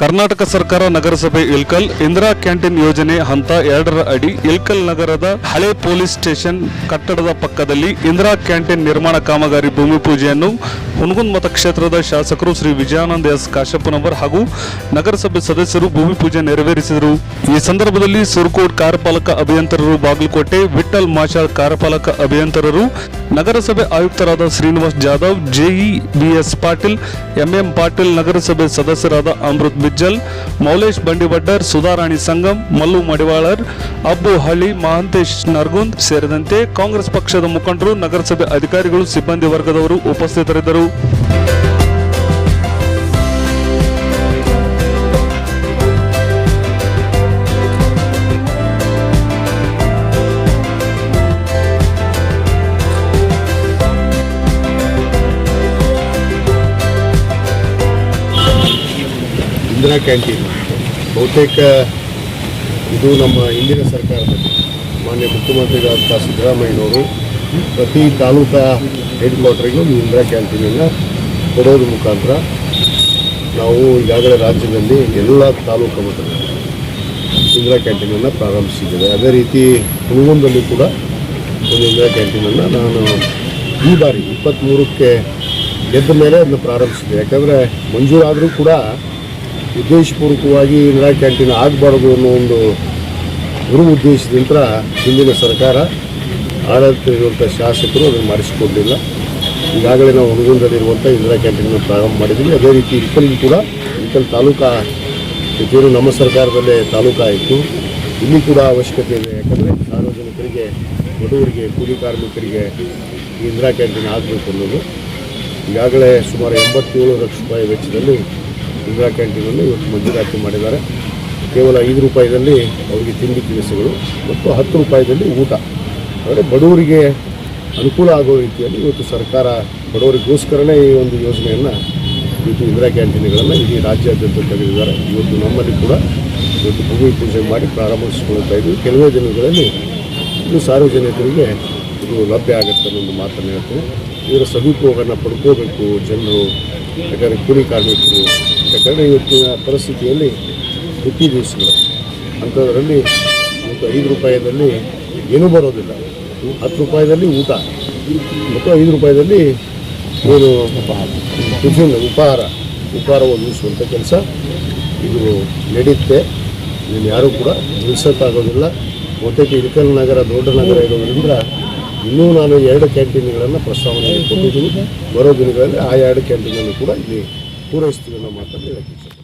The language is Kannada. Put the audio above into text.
ಕರ್ನಾಟಕ ಸರ್ಕಾರ ನಗರಸಭೆ ಇಲ್ಕಲ್ ಇಂದಿರಾ ಕ್ಯಾಂಟೀನ್ ಯೋಜನೆ ಹಂತ ಎರಡರ ಅಡಿ ಇಲ್ಕಲ್ ನಗರದ ಹಳೆ ಪೊಲೀಸ್ ಸ್ಟೇಷನ್ ಕಟ್ಟಡದ ಪಕ್ಕದಲ್ಲಿ ಇಂದಿರಾ ಕ್ಯಾಂಟೀನ್ ನಿರ್ಮಾಣ ಕಾಮಗಾರಿ ಭೂಮಿ ಪೂಜೆಯನ್ನು ಹುನಗುಂದ್ ಮತಕ್ಷೇತ್ರದ ಶಾಸಕರು ಶ್ರೀ ವಿಜಯಾನಂದ ಎಸ್ ಕಾಶಪ್ಪನವರ್ ಹಾಗೂ ನಗರಸಭೆ ಸದಸ್ಯರು ಭೂಮಿ ಪೂಜೆ ನೆರವೇರಿಸಿದರು. ಈ ಸಂದರ್ಭದಲ್ಲಿ ಸುರ್ಕೋಟ್ ಕಾರ್ಯಪಾಲಕ ಅಭಿಯಂತರರು ಬಾಗಲಕೋಟೆ ವಿಠಲ್ ಮಾಷಾಳ್ ಕಾರ್ಯಪಾಲಕ ಅಭಿಯಂತರರು ನಗರಸಭೆ ಆಯುಕ್ತರಾದ Srinivas Jadhav, JE BS Patil, MM Patil, ನಗರಸಭೆ ಸದಸ್ಯರಾದ ಅಮೃತ್ ಬಿಜ್ಜಲ್, ಮೌಲೇಶ್ ಬಂಡಿವಡ್ಡರ್, ಸುಧಾರಾಣಿ ಸಂಗಮ್ ಮಲ್ಲು ಮಡಿವಾಳರ್, ಅಬ್ಬು ಹಳ್ಳಿ ಮಹಾಂತೇಶ್ ನರ್ಗುಂದ್ ಸೇರಿದಂತೆ ಕಾಂಗ್ರೆಸ್ ಪಕ್ಷದ ಮುಖಂಡರು, ನಗರಸಭೆ ಅಧಿಕಾರಿಗಳು, ಸಿಬ್ಬಂದಿ ವರ್ಗದವರು ಉಪಸ್ಥಿತರಿದ್ದರು. ಇಂದಿರಾ ಕ್ಯಾಂಟೀನ್. ಬಹುತೇಕ ಇದು ನಮ್ಮ ಹಿಂದಿನ ಸರ್ಕಾರದಲ್ಲಿ ಮಾನ್ಯ ಮುಖ್ಯಮಂತ್ರಿಗಳಾದಂಥ ಸಿದ್ದರಾಮಯ್ಯನವರು ಪ್ರತಿ ತಾಲೂಕಾ ಹೆಡ್ ಕ್ವಾರ್ಟರ್ಗೂ ಇಂದಿರಾ ಕ್ಯಾಂಟೀನನ್ನು ಕೊಡೋದ್ರ ಮುಖಾಂತರ ನಾವು ಈಗಾಗಲೇ ರಾಜ್ಯದಲ್ಲಿ ಎಲ್ಲ ತಾಲೂಕು ಮಟ್ಟದಲ್ಲಿ ಇಂದಿರಾ ಕ್ಯಾಂಟೀನನ್ನು ಪ್ರಾರಂಭಿಸಿದ್ದೇವೆ. ಅದೇ ರೀತಿ ಹುಣಗುಂದಲ್ಲಿ ಕೂಡ ಒಂದು ಇಂದಿರಾ ಕ್ಯಾಂಟೀನನ್ನು ನಾನು ಈ ಬಾರಿ ಇಪ್ಪತ್ತ್ಮೂರಕ್ಕೆ ಗೆದ್ದ ಮೇಲೆ ಅದನ್ನು ಪ್ರಾರಂಭಿಸಿದೆ ಯಾಕಂದರೆ ಮಂಜೂರಾದರೂ ಕೂಡ ಉದ್ದೇಶಪೂರ್ವಕವಾಗಿ ಇಂದಿರಾ ಕ್ಯಾಂಟೀನ್ ಆಗಬಾರ್ದು ಅನ್ನೋ ಒಂದು ಗುರು ಉದ್ದೇಶದಿಂದ ಹಿಂದಿನ ಸರ್ಕಾರ ಆಡಳಿತ ಇರುವಂಥ ಶಾಸಕರು ಅದನ್ನು ಮಾಡಿಸಿಕೊಂಡಿಲ್ಲ. ಈಗಾಗಲೇ ನಾವು ಹುಣಗುಂದಲ್ಲಿರುವಂಥ ಇಂದಿರಾ ಕ್ಯಾಂಟೀನ್ ಪ್ರಾರಂಭ ಮಾಡಿದ್ದೀವಿ. ಅದೇ ರೀತಿ ಇಲ್ಕಲ್ಗೂ ಕೂಡ ತಾಲೂಕಾ ಇದೇನು ನಮ್ಮ ಸರ್ಕಾರದಲ್ಲೇ ತಾಲೂಕಾ ಆಯಿತು ಇಲ್ಲಿ ಕೂಡ ಅವಶ್ಯಕತೆ ಇದೆ. ಯಾಕಂದರೆ ಸಾರ್ವಜನಿಕರಿಗೆ, ಬಡವರಿಗೆ, ಕೂಲಿ ಕಾರ್ಮಿಕರಿಗೆ ಇಂದಿರಾ ಕ್ಯಾಂಟೀನ್ ಆಗಬೇಕು ಅನ್ನೋದು. ಈಗಾಗಲೇ ಸುಮಾರು ಎಂಬತ್ತೇಳು ಲಕ್ಷ ರೂಪಾಯಿ ವೆಚ್ಚದಲ್ಲಿ ಇಂದಿರಾ ಕ್ಯಾಂಟೀನನ್ನು ಇವತ್ತು ಮಂಜೂರಾತಿ ಮಾಡಿದ್ದಾರೆ. ಕೇವಲ ಐದು ರೂಪಾಯಿದಲ್ಲಿ ಅವರಿಗೆ ತಿಂಡಿ ತಿನಿಸುಗಳು ಮತ್ತು ಹತ್ತು ರೂಪಾಯಿದಲ್ಲಿ ಊಟ. ಅಂದರೆ ಬಡವರಿಗೆ ಅನುಕೂಲ ಆಗೋ ರೀತಿಯಲ್ಲಿ ಇವತ್ತು ಸರ್ಕಾರ ಬಡವರಿಗೋಸ್ಕರನೇ ಈ ಒಂದು ಯೋಜನೆಯನ್ನು ಇವತ್ತು ಇಂದಿರಾ ಕ್ಯಾಂಟೀನ್ಗಳನ್ನು ಇಡೀ ರಾಜ್ಯಾದ್ಯಂತ ತೆಗೆದಿದ್ದಾರೆ. ಇವತ್ತು ನಮ್ಮಲ್ಲಿ ಕೂಡ ಇವತ್ತು ಭೂಮಿ ಪೂಜೆ ಮಾಡಿ ಪ್ರಾರಂಭಿಸಿಕೊಳ್ತಾ ಇದ್ವಿ ಕೆಲವೇ ದಿನಗಳಲ್ಲಿ ಇದು ಸಾರ್ವಜನಿಕರಿಗೆ ಇದು ಲಭ್ಯ ಆಗುತ್ತೆ ಅನ್ನೋದು ಒಂದು ಮಾತನ್ನು ಹೇಳ್ತೇನೆ. ಇದರ ಸದುಪಯೋಗವನ್ನು ಪಡ್ಕೋಬೇಕು ಜನರು, ಯಾಕಂದರೆ ಕೂಲಿ ಕಾರ್ಮಿಕರು. ಯಾಕಂದರೆ ಇವತ್ತಿನ ಪರಿಸ್ಥಿತಿಯಲ್ಲಿ ಹುಟ್ಟಿ ದಿವಸಗಳು ಅಂಥದ್ರಲ್ಲಿ ಇವತ್ತು ಐದು ರೂಪಾಯಿಯಲ್ಲಿ ಏನೂ ಬರೋದಿಲ್ಲ. ಹತ್ತು ರೂಪಾಯಿದಲ್ಲಿ ಊಟ, ಮತ್ತು ಐದು ರೂಪಾಯಿದಲ್ಲಿ ಏನು ಟಿಫಿನ್, ಉಪಹಾರ ಉಪಹಾರ ಒದಗಿಸುವಂಥ ಕೆಲಸ ಇದು ನಡೆಯುತ್ತೆ ಇದನ್ನು ಯಾರೂ ಕೂಡ ನಿಲ್ಲಿಸೋಕ್ಕಾಗೋದಿಲ್ಲ ಬಹುತೇಕ ಇಳಕಲ್ ನಗರ, ದೊಡ್ಡ ನಗರ ಇರೋದ್ರಿಂದ ಇನ್ನೂ ನಾನು ಎರಡು ಕ್ಯಾಂಟೀನ್ಗಳನ್ನು ಪ್ರಸ್ತಾವನೆ ಕೊಟ್ಟಿದ್ದೀನಿ. ಬರೋ ದಿನಗಳಲ್ಲಿ ಆ ಎರಡು ಕ್ಯಾಂಟೀನನ್ನು ಕೂಡ ಇಲ್ಲಿ ಪೂರೈಸ್ತೀವಿ ಅನ್ನೋ ಮಾತನ್ನು